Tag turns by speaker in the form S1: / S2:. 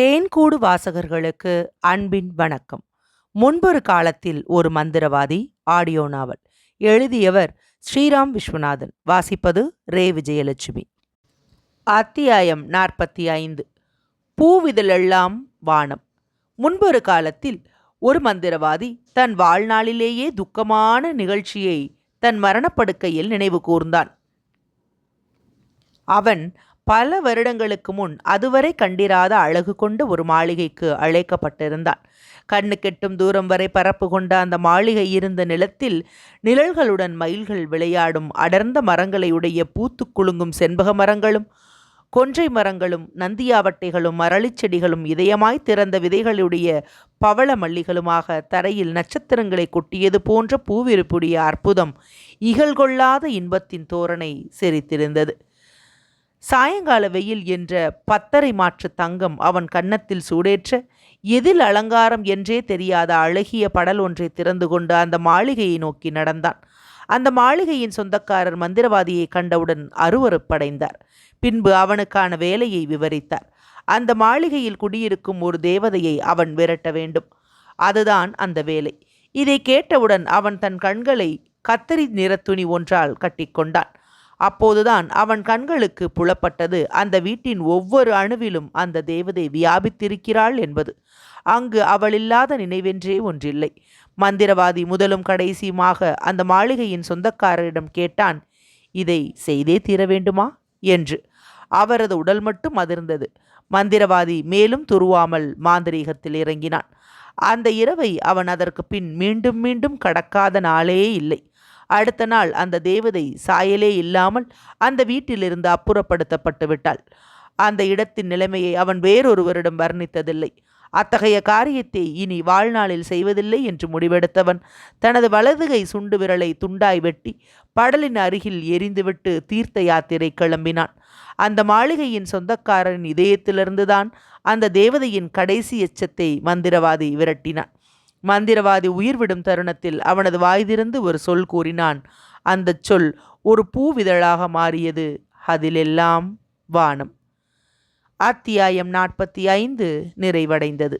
S1: தேன்கூடு வாசகர்களுக்கு அன்பின் வணக்கம். முன்பொரு காலத்தில் ஒரு மந்திரவாதி ஆடியோ நாவல் எழுதியவர் ஸ்ரீராம் விஸ்வநாதன். வாசிப்பது ரே. விஜயலட்சுமி. அத்தியாயம் நாற்பத்தி ஐந்து பூவிதழெல்லாம் வானம். முன்பொரு காலத்தில் ஒரு மந்திரவாதி தன் வாழ்நாளிலேயே துக்கமான நிகழ்ச்சியை தன் மரணப்படுக்கையில் நினைவு கூர்ந்தான். அவன் பல வருடங்களுக்கு முன் அதுவரை கண்டிராத அழகு கொண்ட ஒரு மாளிகைக்கு அழைக்கப்பட்டிருந்தான் கண்ணு கெட்டும் தூரம் வரை பரப்பு கொண்ட அந்த மாளிகை இருந்த நிலத்தில் நிழல்களுடன் மயில்கள் விளையாடும் அடர்ந்த மரங்களை உடைய பூத்து குலுங்கும் செண்பக மரங்களும் கொன்றை மரங்களும் நந்தியாவட்டைகளும் மரளிச்செடிகளும் இதயமாய் திறந்த விதைகளுடைய பவள மல்லிகளுமாக தரையில் நட்சத்திரங்களை கொட்டியது போன்ற பூவிருப்புடைய அற்புதம் இகழ்கொள்ளாத இன்பத்தின் தோரணை சிரித்திருந்தது சாயங்கால வெயில் என்ற பத்தரை மாற்று தங்கம் அவன் கன்னத்தில் சூடேற்ற எதில் அலங்காரம் என்றே தெரியாத அழகிய படல் ஒன்றை திறந்து கொண்டு அந்த மாளிகையை நோக்கி நடந்தான். அந்த மாளிகையின் சொந்தக்காரர் மந்திரவாதியை கண்டவுடன் அருவறுப்படைந்தார் பின்பு அவனுக்கான வேலையை விவரித்தார். அந்த மாளிகையில் குடியிருக்கும் ஒரு தேவதையை அவன் விரட்ட வேண்டும். அதுதான் அந்த வேலை. இதை கேட்டவுடன் அவன் தன் கண்களை கத்தரி நிறத்துணி ஒன்றால் கட்டிக்கொண்டான் அப்போதுதான் அவன் கண்களுக்கு புலப்பட்டது. அந்த வீட்டின் ஒவ்வொரு அணுவிலும் அந்த தேவதை வியாபித்திருக்கிறாள் என்பது. அங்கு அவள் இல்லாத நினைவென்றே ஒன்றில்லை. மந்திரவாதி முதலும் கடைசியுமாக அந்த மாளிகையின் சொந்தக்காரரிடம் கேட்டான் இதை செய்தே தீர வேண்டுமா? என்று. அவரது உடல் மட்டும் அதிர்ந்தது. மந்திரவாதி மேலும் துருவாமல் மாந்திரீகத்தில் இறங்கினான். அந்த இரவை அவன் அதற்கு பின் மீண்டும் மீண்டும் கடக்காத நாளே இல்லை. அடுத்த நாள் அந்த தேவதை சாயலே இல்லாமல் அந்த வீட்டிலிருந்து அப்புறப்படுத்தப்பட்டு விட்டாள் அந்த இடத்தின் நிலைமையை அவன் வேறொருவரிடம் வர்ணித்ததில்லை. அத்தகைய காரியத்தை இனி வாழ்நாளில் செய்வதில்லை என்று முடிவெடுத்தவன் தனது வலதுகை சுண்டு விரலை துண்டாய் வெட்டி படலின் அருகில் எரிந்துவிட்டு தீர்த்த யாத்திரை கிளம்பினான். அந்த மாளிகையின் சொந்தக்காரரின் இதயத்திலிருந்துதான் அந்த தேவதையின் கடைசி எச்சத்தை மந்திரவாதி விரட்டினான். மந்திரவாதி உயிர்விடும் தருணத்தில் அவனது வாய்திருந்து ஒரு சொல் கூறினான். அந்த சொல் ஒரு பூவிதழாக மாறியது. அதிலெல்லாம் வானம். அத்தியாயம் நாற்பத்தி ஐந்து நிறைவடைந்தது.